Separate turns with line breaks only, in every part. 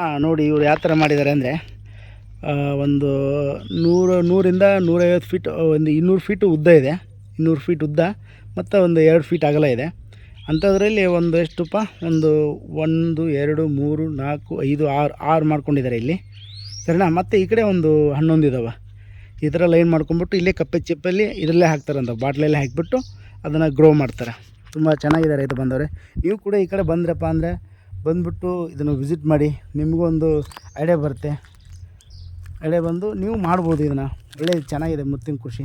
ಹಾಂ ನೋಡಿ ಇವರು ಯಾವ ಥರ ಮಾಡಿದ್ದಾರೆ ಅಂದರೆ ಒಂದು ನೂರು, ನೂರಿಂದ ನೂರೈವತ್ತು ಫೀಟ್ ಒಂದು ಇನ್ನೂರು ಫೀಟ್ ಉದ್ದ ಇದೆ. ಇನ್ನೂರು ಫೀಟ್ ಉದ್ದ, ಮತ್ತು ಒಂದು ಎರಡು ಫೀಟ್ ಅಗಲ ಇದೆ. ಅಂಥದ್ರಲ್ಲಿ ಒಂದು ಎಷ್ಟುಪ್ಪ ಒಂದು ಒಂದು, ಎರಡು, ಮೂರು, ನಾಲ್ಕು, ಐದು, ಆರು ಆರು ಮಾಡ್ಕೊಂಡಿದ್ದಾರೆ ಇಲ್ಲಿ. ಸರಿನಾ? ಮತ್ತು ಈ ಕಡೆ ಒಂದು ಹನ್ನೊಂದು ಇದಾವೆ. ಈ ಥರ ಲೈನ್ ಮಾಡ್ಕೊಂಬಿಟ್ಟು ಇಲ್ಲೇ ಕಪ್ಪೆ ಚಿಪ್ಪಲ್ಲಿ ಇದರಲ್ಲೇ ಹಾಕ್ತಾರಂತ ಬಾಟ್ಲಲ್ಲೇ ಹಾಕಿಬಿಟ್ಟು ಅದನ್ನು ಗ್ರೋ ಮಾಡ್ತಾರೆ. ತುಂಬ ಚೆನ್ನಾಗಿದೆ ಇದು ಬಂದವ್ರೆ. ನೀವು ಕೂಡ ಈ ಕಡೆ ಬಂದ್ರಪ್ಪ ಅಂದರೆ ಬಂದುಬಿಟ್ಟು ಇದನ್ನು ವಿಸಿಟ್ ಮಾಡಿ ನಿಮಗೂ ಒಂದು ಐಡಿಯಾ ಬರುತ್ತೆ. ಐಡಿಯಾ ಬಂದು ನೀವು ಮಾಡ್ಬೋದು ಇದನ್ನು. ಒಳ್ಳೆ ಚೆನ್ನಾಗಿದೆ, ಮುತ್ತಿನ ಕೃಷಿ.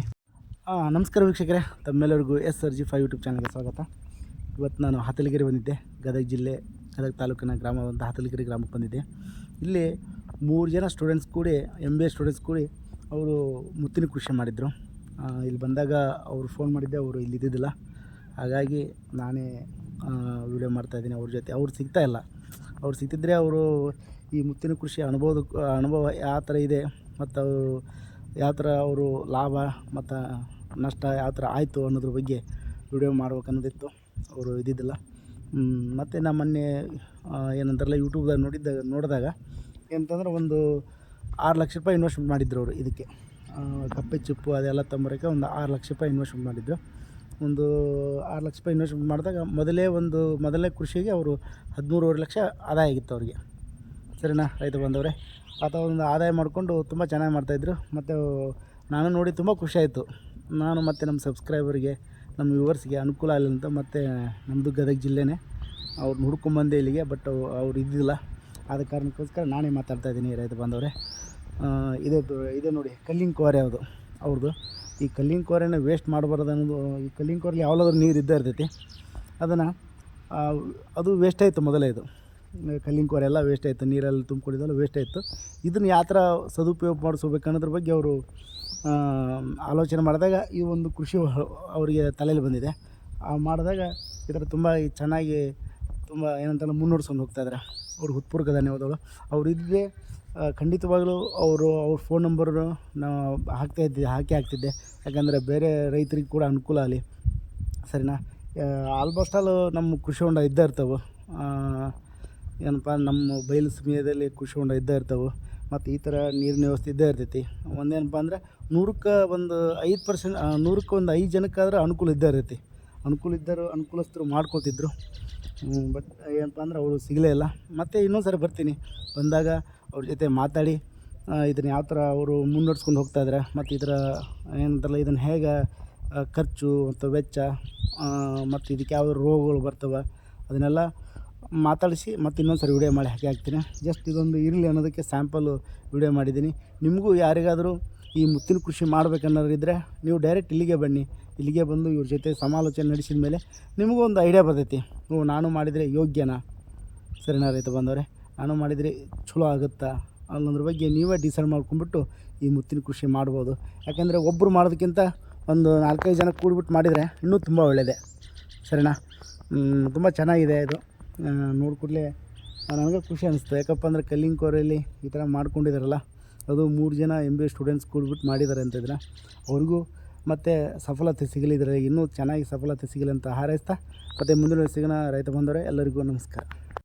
ಹಾಂ ನಮಸ್ಕಾರ ವೀಕ್ಷಕರೇ. ತಮ್ಮೆಲ್ಲರಿಗೂ S R G five YouTube ಚಾನಲ್ಗೆ ಸ್ವಾಗತ. ಇವತ್ತು ನಾನು ಹತಲಗಿರಿ ಬಂದಿದ್ದೆ. ಗದಗ ಜಿಲ್ಲೆ, ಗದಗ ತಾಲೂಕಿನ ಗ್ರಾಮವಾದಂಥ ಹತಲಗಿರಿ ಗ್ರಾಮಕ್ಕೆ ಬಂದಿದ್ದೆ. ಇಲ್ಲಿ ಮೂರು ಜನ ಸ್ಟೂಡೆಂಟ್ಸ್ ಕೂಡಿ ಎಂ ಬಿ ಎ ಸ್ಟೂಡೆಂಟ್ಸ್ ಕೂಡಿ ಅವರು ಮುತ್ತಿನ ಕೃಷಿ ಮಾಡಿದರು. ಇಲ್ಲಿ ಬಂದಾಗ ಅವರು ಫೋನ್ ಮಾಡಿದ್ದೆ, ಅವರು ಇಲ್ಲಿದ್ದಿಲ್ಲ ಇದ್ದಿದ್ದಿಲ್ಲ. ಹಾಗಾಗಿ ನಾನೇ ವಿಡಿಯೋ ಮಾಡ್ತಾಯಿದ್ದೀನಿ ಅವ್ರ ಜೊತೆ. ಅವ್ರು ಸಿಗ್ತಾ ಇಲ್ಲ. ಅವ್ರು ಸಿಗ್ತಿದ್ರೆ ಅವರು ಈ ಮುತ್ತಿನ ಕೃಷಿ ಅನುಭವದ, ಅನುಭವ ಯಾವ ಥರ ಇದೆ ಮತ್ತು ಅವರು ಯಾವ ಥರ ಅವರು ಲಾಭ ಮತ್ತು ನಷ್ಟ ಯಾವ ಥರ ಆಯಿತು ಅನ್ನೋದ್ರ ಬಗ್ಗೆ ವಿಡಿಯೋ ಮಾಡ್ಬೇಕು ಅನ್ನೋದಿತ್ತು ಅವರು ಇದ್ದಿದ್ದಿಲ್ಲ. ಮತ್ತು ನಾ ಮೊನ್ನೆ ಏನಂತಾರಲ್ಲ ಯೂಟ್ಯೂಬ್ದಾಗ ನೋಡಿದ್ದಾಗ, ನೋಡಿದಾಗ ಏನಂತಂದ್ರೆ ಒಂದು ಆರು ಲಕ್ಷ ರೂಪಾಯಿ ಇನ್ವೆಸ್ಟ್ಮೆಂಟ್ ಮಾಡಿದ್ರು ಅವರು ಇದಕ್ಕೆ. ಕಪ್ಪೆ ಚಿಪ್ಪು ಅದೆಲ್ಲ ತಂಬರಕ್ಕೆ ಒಂದು ಆರು ಲಕ್ಷ ರೂಪಾಯಿ ಇನ್ವೆಸ್ಟ್ಮೆಂಟ್ ಮಾಡಿದ್ರು. ಒಂದು ಆರು ಲಕ್ಷ ರೂಪಾಯಿ ಇನ್ವೆಸ್ಟ್ಮೆಂಟ್ ಮಾಡಿದಾಗ ಮೊದಲೇ ಒಂದು, ಮೊದಲನೇ ಕೃಷಿಗೆ ಅವರು ಹದಿಮೂರುವರೆ ಲಕ್ಷ ಆದಾಯ ಆಗಿತ್ತು ಅವರಿಗೆ. ಸರಿನಾ ರೈತ ಬಂದವರೇ ಆತ ಒಂದು ಆದಾಯ ಮಾಡಿಕೊಂಡು ತುಂಬ ಚೆನ್ನಾಗಿ ಮಾಡ್ತಾಯಿದ್ರು ಮತ್ತು ನಾನು ನೋಡಿ ತುಂಬ ಖುಷಿ ಆಯಿತು. ನಾನು ಮತ್ತು ನಮ್ಮ ಸಬ್ಸ್ಕ್ರೈಬರ್ಗೆ, ನಮ್ಮ ವ್ಯೂವರ್ಸ್ಗೆ ಅನುಕೂಲ ಆಗಲಿ ಅಂತ ಮತ್ತು ನಮ್ಮದು ಗದಗ ಜಿಲ್ಲೆನೇ. ಅವ್ರನ್ನ ಹುಡ್ಕೊಂಬಂದೆ ಇಲ್ಲಿಗೆ, ಬಟ್ ಅವ್ರು ಇದ್ದಿಲ್ಲ. ಆದ ಕಾರಣಕ್ಕೋಸ್ಕರ ನಾನೇ ಮಾತಾಡ್ತಾ ಇದ್ದೀನಿ ರೈತ ಬಾಂಧವರೇ. ಇದೇ ಇದೇ ನೋಡಿ ಕಲ್ಲಿನ ಕೋರೆ ಅದು ಅವ್ರದ್ದು ಈ ಕಲ್ಲಿನ ಕೋರೆನ ವೇಸ್ಟ್ ಮಾಡಬಾರ್ದು ಅನ್ನೋದು, ಈ ಕಲ್ಲಿನ ಕೋರೆಲಿ ಯಾವಾಗಾದ್ರೂ ನೀರು ಇದ್ದೇ ಇರ್ತೈತಿ. ಅದನ್ನು ಅದು ವೇಸ್ಟ್ ಆಯಿತು ಮೊದಲೇ ಇದು. ಕಲ್ಲಿನ ಕೋರೆ ಎಲ್ಲ ವೇಸ್ಟ್ ಆಯಿತು, ನೀರಲ್ಲಿ ತುಂಬಿಕೊಂಡಿದ್ದೆಲ್ಲ ವೇಸ್ಟ್ ಆಯಿತು. ಇದನ್ನು ಯಾವ ಥರ ಸದುಪಯೋಗ ಮಾಡಿಸ್ಬೇಕು ಅನ್ನೋದ್ರ ಬಗ್ಗೆ ಅವರು ಆಲೋಚನೆ ಮಾಡಿದಾಗ ಈ ಒಂದು ಕೃಷಿ ಅವರಿಗೆ ತಲೆಯಲ್ಲಿ ಬಂದಿದೆ. ಆ, ಮಾಡಿದಾಗ ಥರ ತುಂಬ ಚೆನ್ನಾಗಿ ತುಂಬ ಏನಂತಲ್ಲ ಹೋಗ್ತಾ ಇದ್ದಾರೆ ಅವ್ರಿಗೆ ಹೃತ್ಪೂರ್ವಕ ಧನ್ಯವಾದಗಳು. ಅವ್ರು ಇದ್ದರೆ ಖಂಡಿತವಾಗಲೂ ಅವರು ಅವ್ರ ಫೋನ್ ನಂಬರು ನಾವು ಹಾಕ್ತಾ ಇದ್ದೆ, ಹಾಕಿ ಹಾಕ್ತಿದ್ದೆ. ಯಾಕಂದರೆ ಬೇರೆ ರೈತರಿಗೆ ಕೂಡ ಅನುಕೂಲ ಆಗಲಿ. ಸರಿನಾ? ಆಲ್ಮೋಸ್ಟ್ ಆಲ್ ನಮ್ಮ ಕೃಷಿ ಹೊಂಡ ಇದ್ದೇ ಇರ್ತವೆ. ಏನಪ್ಪ, ನಮ್ಮ ಬಯಲು ಸಮಯದಲ್ಲಿ ಕೃಷಿ ಹೊಂಡ ಇದ್ದೇ ಇರ್ತವೆ. ಮತ್ತು ಈ ಥರ ನೀರಿನ ವ್ಯವಸ್ಥೆ ಇದ್ದೇ ಇರ್ತೈತಿ. ಒಂದೇನಪ್ಪ ಅಂದರೆ ನೂರಕ್ಕೆ ಒಂದು ಐದು ಪರ್ಸೆಂಟ್ ನೂರಕ್ಕೆ ಒಂದು ಐದು ಜನಕ್ಕಾದ್ರೆ ಅನುಕೂಲ ಇದ್ದೇ ಇರ್ತೈತಿ. ಅನುಕೂಲ ಇದ್ದರು ಅನುಕೂಲಸ್ಥರು ಮಾಡ್ಕೊತಿದ್ರು. ಬಟ್ ಏನಪ್ಪ ಅಂದ್ರೆ ಅವರು ಸಿಗಲೇ ಇಲ್ಲ. ಮತ್ತು ಇನ್ನೊಂದು ಸರಿ ಬರ್ತೀನಿ. ಬಂದಾಗ ಅವ್ರ ಜೊತೆ ಮಾತಾಡಿ ಇದನ್ನು ಯಾವ ಥರ ಅವರು ಮುನ್ನಡೆಸ್ಕೊಂಡು ಹೋಗ್ತಾ ಇದ್ದಾರೆ ಮತ್ತು ಇದರ ಏನಂತಾರಲ್ಲ ಇದನ್ನು ಹೇಗೆ ಖರ್ಚು ಮತ್ತು ವೆಚ್ಚ ಮತ್ತು ಇದಕ್ಕೆ ಯಾವ ರೋಗಗಳು ಬರ್ತವೆ, ಅದನ್ನೆಲ್ಲ ಮಾತಾಡಿಸಿ ಮತ್ತು ಇನ್ನೊಂದು ಸರಿ ವಿಡಿಯೋ ಮಾಡಿ ಹಾಕಿ ಹಾಕ್ತೀನಿ. ಜಸ್ಟ್ ಇದೊಂದು ಇರಲಿ ಅನ್ನೋದಕ್ಕೆ ಸ್ಯಾಂಪಲು ವಿಡಿಯೋ ಮಾಡಿದ್ದೀನಿ. ನಿಮಗೂ ಯಾರಿಗಾದರೂ ಈ ಮುತ್ತಿನ ಕೃಷಿ ಮಾಡಬೇಕನ್ನೋರಿದ್ದರೆ ನೀವು ಡೈರೆಕ್ಟ್ ಇಲ್ಲಿಗೆ ಬನ್ನಿ. ಇಲ್ಲಿಗೆ ಬಂದು ಇವ್ರ ಜೊತೆ ಸಮಾಲೋಚನೆ ನಡೆಸಿದ ಮೇಲೆ ನಿಮಗೂ ಒಂದು ಐಡಿಯಾ ಬರ್ತೈತಿ. ನಾನು ಮಾಡಿದರೆ ಯೋಗ್ಯನಾ? ಸರಿನಾ ರೈತ ಬಂದವರೆ. ನಾನು ಮಾಡಿದರೆ ಚಲೋ ಆಗುತ್ತಾ? ಅನ್ನೋದ್ರ ಬಗ್ಗೆ ನೀವೇ ಡಿಸೈಡ್ ಮಾಡ್ಕೊಂಡ್ಬಿಟ್ಟು ಈ ಮುತ್ತಿನ ಕೃಷಿ ಮಾಡ್ಬೋದು. ಯಾಕೆಂದರೆ ಒಬ್ಬರು ಮಾಡೋದಕ್ಕಿಂತ ಒಂದು ನಾಲ್ಕೈದು ಜನ ಕೂಡಿಬಿಟ್ಟು ಮಾಡಿದರೆ ಇನ್ನೂ ತುಂಬ ಒಳ್ಳೆಯದೆ ಸರಿನಾ? ತುಂಬ ಚೆನ್ನಾಗಿದೆ ಇದು. ನೋಡ್ಕೂಡಲೇ ನನಗೆ ಖುಷಿ ಅನಿಸ್ತು ಯಾಕಪ್ಪ ಅಂದರೆ ಕಲ್ಲಿನ ಕೋರೆಯಲ್ಲಿ ಈ ಥರ ಮಾಡ್ಕೊಂಡಿದ್ದಾರಲ್ಲ ಅದು ಮೂರು ಜನ ಎಂ ಬಿ ಎ ಸ್ಟೂಡೆಂಟ್ಸ್ ಕೂಡ್ಬಿಟ್ಟು ಮಾಡಿದ್ದಾರೆ ಅಂತಿದ್ರೆ ಅವ್ರಿಗೂ ಮತ್ತು ಸಫಲತೆ ಸಿಗಲಿ ಇದರಲ್ಲಿ. ಇನ್ನೂ ಚೆನ್ನಾಗಿ ಸಫಲತೆ ಸಿಗಲಿ ಅಂತ ಹಾರೈಸ್ತಾ, ಮತ್ತು ಮುಂದಿನ ಸಿಗೋಣ ರೈತ ಬಂದವರೇ ಎಲ್ಲರಿಗೂ ನಮಸ್ಕಾರ.